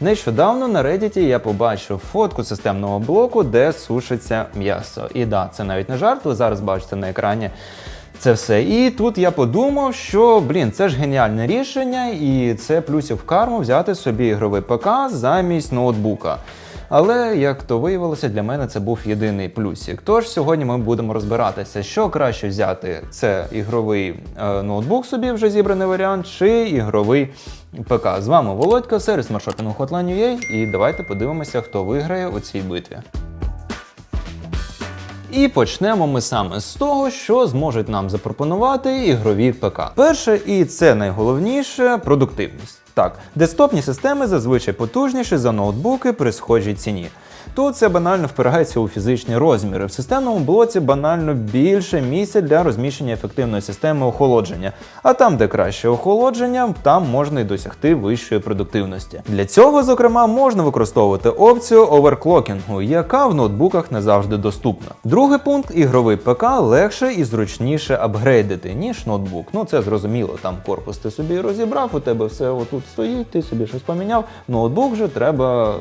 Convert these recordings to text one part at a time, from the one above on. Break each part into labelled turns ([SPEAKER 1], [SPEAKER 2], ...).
[SPEAKER 1] Нещодавно на Reddit я побачив фотку системного блоку, де сушиться м'ясо. І да, це навіть не жарт, ви зараз бачите на екрані. Це все. І тут я подумав, що блін, це ж геніальне рішення, і це плюсів в карму взяти собі ігровий ПК замість ноутбука. Але як то виявилося, для мене це був єдиний плюсик. Тож сьогодні ми будемо розбиратися, що краще взяти: це ігровий е, ноутбук, собі вже зібраний варіант, чи ігровий ПК. З вами Володька, сервіс маршрутингу Hotline.ua, і давайте подивимося, хто виграє у цій битві. І почнемо ми саме з того, що зможуть нам запропонувати ігрові ПК. Перше, і це найголовніше продуктивність. Так, десктопні системи зазвичай потужніші за ноутбуки при схожій ціні. Тут це банально впирається у фізичні розміри. В системному блоці банально більше місця для розміщення ефективної системи охолодження. А там, де краще охолодження, там можна й досягти вищої продуктивності. Для цього, зокрема, можна використовувати опцію оверклокінгу, яка в ноутбуках не завжди доступна. Другий пункт ігровий ПК легше і зручніше апгрейдити, ніж ноутбук. Ну це зрозуміло, там корпус ти собі розібрав, у тебе все отут стоїть, ти собі щось поміняв. Ноутбук же треба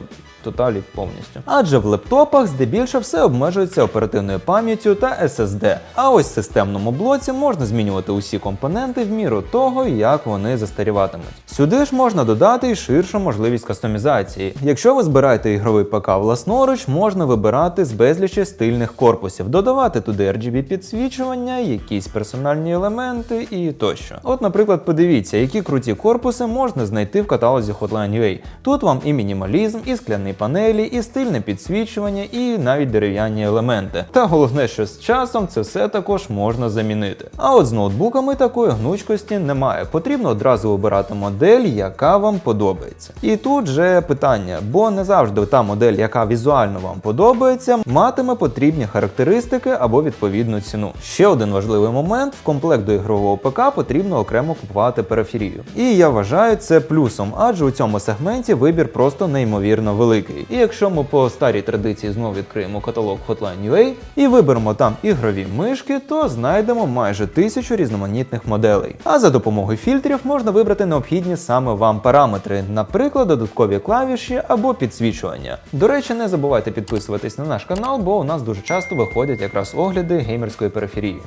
[SPEAKER 1] тоталі повністю. Адже в лептопах здебільшого все обмежується оперативною пам'яттю та SSD. А ось в системному блоці можна змінювати усі компоненти в міру того, як вони застаріватимуть. Сюди ж можна додати й ширшу можливість кастомізації. Якщо ви збираєте ігровий ПК власноруч, можна вибирати з безлічі стильних корпусів, додавати туди RGB підсвічування, якісь персональні елементи і тощо. От, наприклад, подивіться, які круті корпуси можна знайти в каталозі Hotline.ua. Тут вам і мінімалізм, і скляні панелі, і стильне підсвічування, і навіть дерев'яні елементи. Та головне, що з часом це все також можна замінити. А от з ноутбуками такої гнучкості немає. Потрібно одразу обирати модель, яка вам подобається. І тут же питання, бо не завжди та модель, яка візуально вам подобається, матиме потрібні характеристики або відповідну ціну. Ще один важливий момент: в комплект до ігрового ПК потрібно окремо купувати периферію. І я вважаю це плюсом, адже у цьому сегменті вибір просто неймовірно великий. І якщо ми по старій традиції знову відкриємо каталог Hotline.ua і виберемо там ігрові мишки, то знайдемо майже тисячу різноманітних моделей. А за допомогою фільтрів можна вибрати необхідні саме вам параметри, наприклад, додаткові клавіші або підсвічування. До речі, не забувайте підписуватись на наш канал, бо у нас дуже часто виходять якраз огляди геймерської периферії.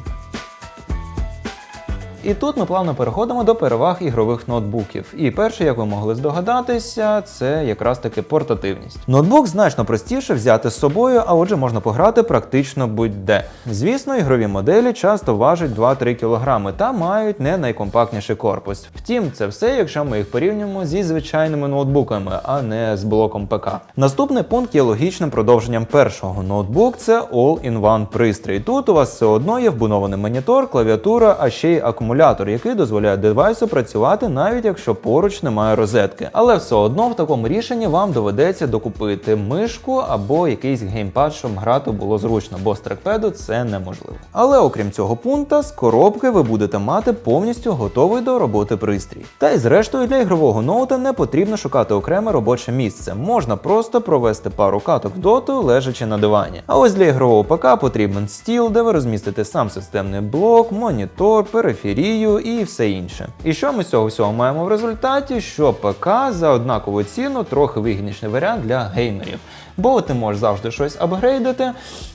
[SPEAKER 1] І тут ми плавно переходимо до переваг ігрових ноутбуків. І перше, як ви могли здогадатися, це якраз таки портативність. Ноутбук значно простіше взяти з собою, а отже можна пограти практично будь-де. Звісно, ігрові моделі часто важать 2-3 кг та мають не найкомпактніший корпус. Втім, це все, якщо ми їх порівнюємо зі звичайними ноутбуками, а не з блоком ПК. Наступний пункт є логічним продовженням першого. Ноутбук це all-in-one пристрій. Тут у вас все одно є вбудований монітор, клавіатура, а ще й акумулятор акумулятор, який дозволяє девайсу працювати навіть якщо поруч немає розетки. Але все одно в такому рішенні вам доведеться докупити мишку або якийсь геймпад, щоб грати було зручно, бо з трекпеду це неможливо. Але окрім цього пункта, з коробки ви будете мати повністю готовий до роботи пристрій. Та й зрештою для ігрового ноута не потрібно шукати окреме робоче місце. Можна просто провести пару каток в доту, лежачи на дивані. А ось для ігрового ПК потрібен стіл, де ви розмістите сам системний блок, монітор, периферію і все інше. І що ми з цього всього маємо в результаті? Що ПК за однакову ціну трохи вигідніший варіант для геймерів. Бо ти можеш завжди щось апгрейдити,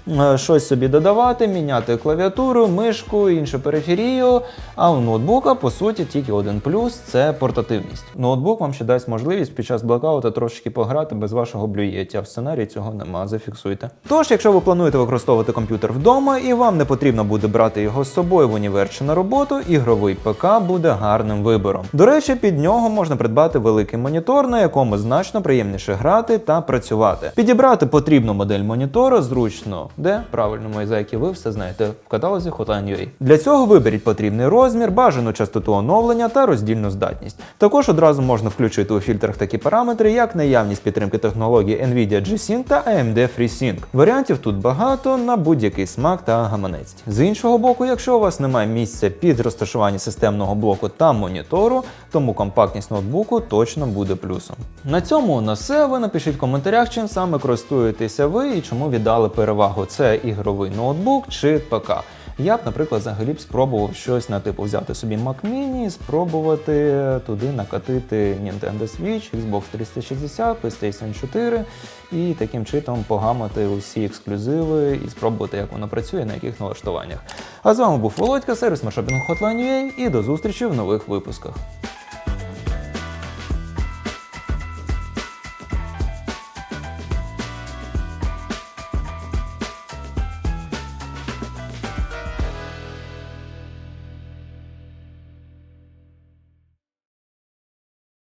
[SPEAKER 1] е, щось собі додавати, міняти клавіатуру, мишку, іншу периферію. А у ноутбука, по суті, тільки один плюс це портативність. Ноутбук вам ще дасть можливість під час блокаута трошки пограти без вашого блюєтя. В сценарії цього нема, зафіксуйте. Тож, якщо ви плануєте використовувати комп'ютер вдома і вам не потрібно буде брати його з собою в універ чи на роботу, ігровий ПК буде гарним вибором. До речі, під нього можна придбати великий монітор, на якому значно приємніше грати та працювати. Підібрати потрібну модель монітора зручно, де правильно мої ви все знаєте в каталозі Hotline.ua. Для цього виберіть потрібний розмір, бажану частоту оновлення та роздільну здатність. Також одразу можна включити у фільтрах такі параметри, як наявність підтримки технологій Nvidia G-Sync та AMD FreeSync. Варіантів тут багато на будь-який смак та гаманець. З іншого боку, якщо у вас немає місця під розташування системного блоку та монітору, тому компактність ноутбуку точно буде плюсом. На цьому на все. Ви напишіть в коментарях, чим саме користуєтеся ви і чому віддали перевагу це ігровий ноутбук чи ПК. Я б, наприклад, взагалі б спробував щось на типу взяти собі Mac Mini, спробувати туди накатити Nintendo Switch, Xbox 360, PlayStation 4 і таким чином погамати усі ексклюзиви і спробувати, як воно працює, на яких налаштуваннях. А з вами був Володька, сервіс маршопінгу Hotline.ua і до зустрічі в нових випусках.